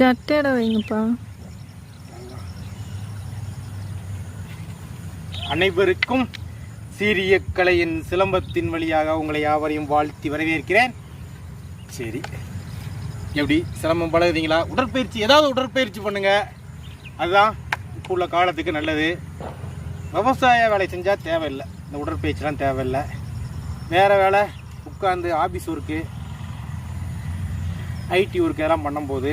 சட்டையிட வைங்கப்பா. அனைவருக்கும் சீரிய கலையின் சிலம்பத்தின் வழியாக உங்களை யாவரையும் வாழ்த்தி வரவேற்கிறேன். சரி. எப்படி சிலம்பம் பழகுறீங்களா? உடற்பயிற்சி ஏதாவது உடற்பயிற்சி பண்ணுங்க. அதுதான் இப்போ உள்ள காலத்துக்கு நல்லது. விவசாய வேலை செஞ்சால் தேவையில்லை. இந்த உடற்பயிற்சிலாம் தேவையில்லை. வேறு வேலை உட்காந்து ஆஃபீஸ் ஒர்க்கு ஐடி ஒர்க்கு இதெல்லாம் பண்ணும்போது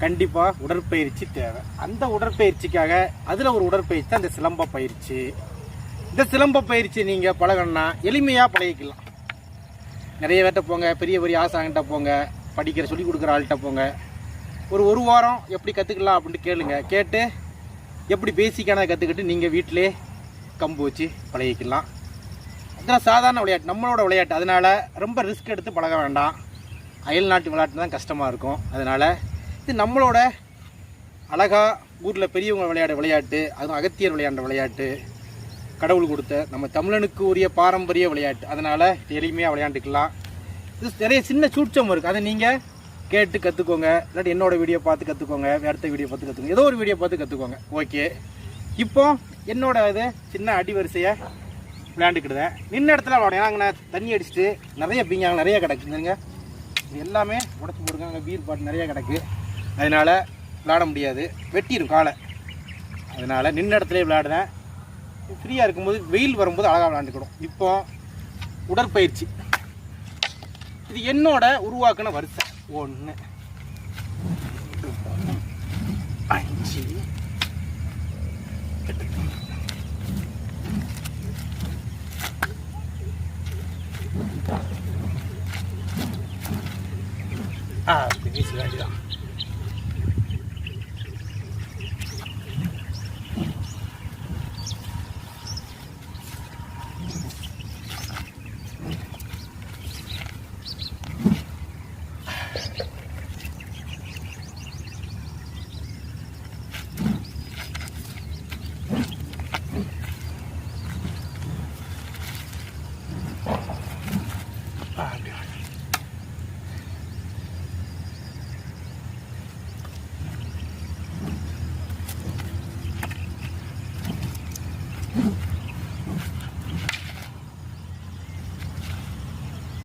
கண்டிப்பாக உடற்பயிற்சி தேவை. அந்த உடற்பயிற்சிக்காக அதில் ஒரு உடற்பயிற்சி தான் இந்த சிலம்ப பயிற்சி. இந்த சிலம்ப பயிற்சி நீங்கள் பழகணும்னா எளிமையாக பழகிக்கலாம். நிறைய பேர்கிட்ட போங்க பெரிய பெரிய ஆசாங்கிட்ட போங்க படிக்கிற சொல்லி கொடுக்குற ஆள்கிட்ட போங்க. ஒரு ஒரு வாரம் எப்படி கற்றுக்கலாம் அப்படின்ட்டு கேளுங்க. கேட்டு எப்படி பேசிக்கான கற்றுக்கிட்டு நீங்கள் வீட்டிலே கம்பு வச்சு பழகிக்கலாம். இதெல்லாம் சாதாரண விளையாட்டு நம்மளோட விளையாட்டு. அதனால் ரொம்ப ரிஸ்க் எடுத்து பழக வேண்டாம். அயல் நாட்டு விளையாட்டு தான் கஷ்டமாக இருக்கும். அதனால் இது நம்மளோட அழகாக ஊரில் பெரியவங்க விளையாட விளையாட்டு அதுவும் அகத்தியர் விளையாண்ட விளையாட்டு கடவுள் கொடுத்த நம்ம தமிழனுக்கு உரிய பாரம்பரிய விளையாட்டு. அதனால் எளிமையாக விளையாண்டுக்கலாம். இது நிறைய சின்ன சூட்சம் இருக்குது அதை நீங்கள் கேட்டு கற்றுக்கோங்க இல்லாட்டி என்னோடய வீடியோ பார்த்து கற்றுக்கோங்க அடுத்த வீடியோ பார்த்து கற்றுக்கோங்க ஏதோ ஒரு வீடியோ பார்த்து கற்றுக்கோங்க ஓகே இப்போ என்னோட இது சின்ன அடி வரிசையை விளையாண்டுக்கிடுதேன் நின்ன இடத்துல விளையாடுங்க நாங்கள் தண்ணி அடிச்சுட்டு நிறைய பீங்காங்க நிறைய கிடக்குதுங்க இது எல்லாமே உடச்சி போடுங்க அங்கே பீர் பாட்டு நிறைய கிடக்கு. அதனால் விளாட முடியாது. வெட்டிடும் காலை. அதனால் நின்ன இடத்துல விளையாடுறேன். ஃப்ரீயாக இருக்கும்போது வெயில் வரும்போது அழகாக விளாண்டுக்கிடும் இப்போ உடற்பயிற்சி. இது என்னோட உருவாக்கின வரிசை. ஒன்று அஞ்சு எட்டு. ஆ பேசி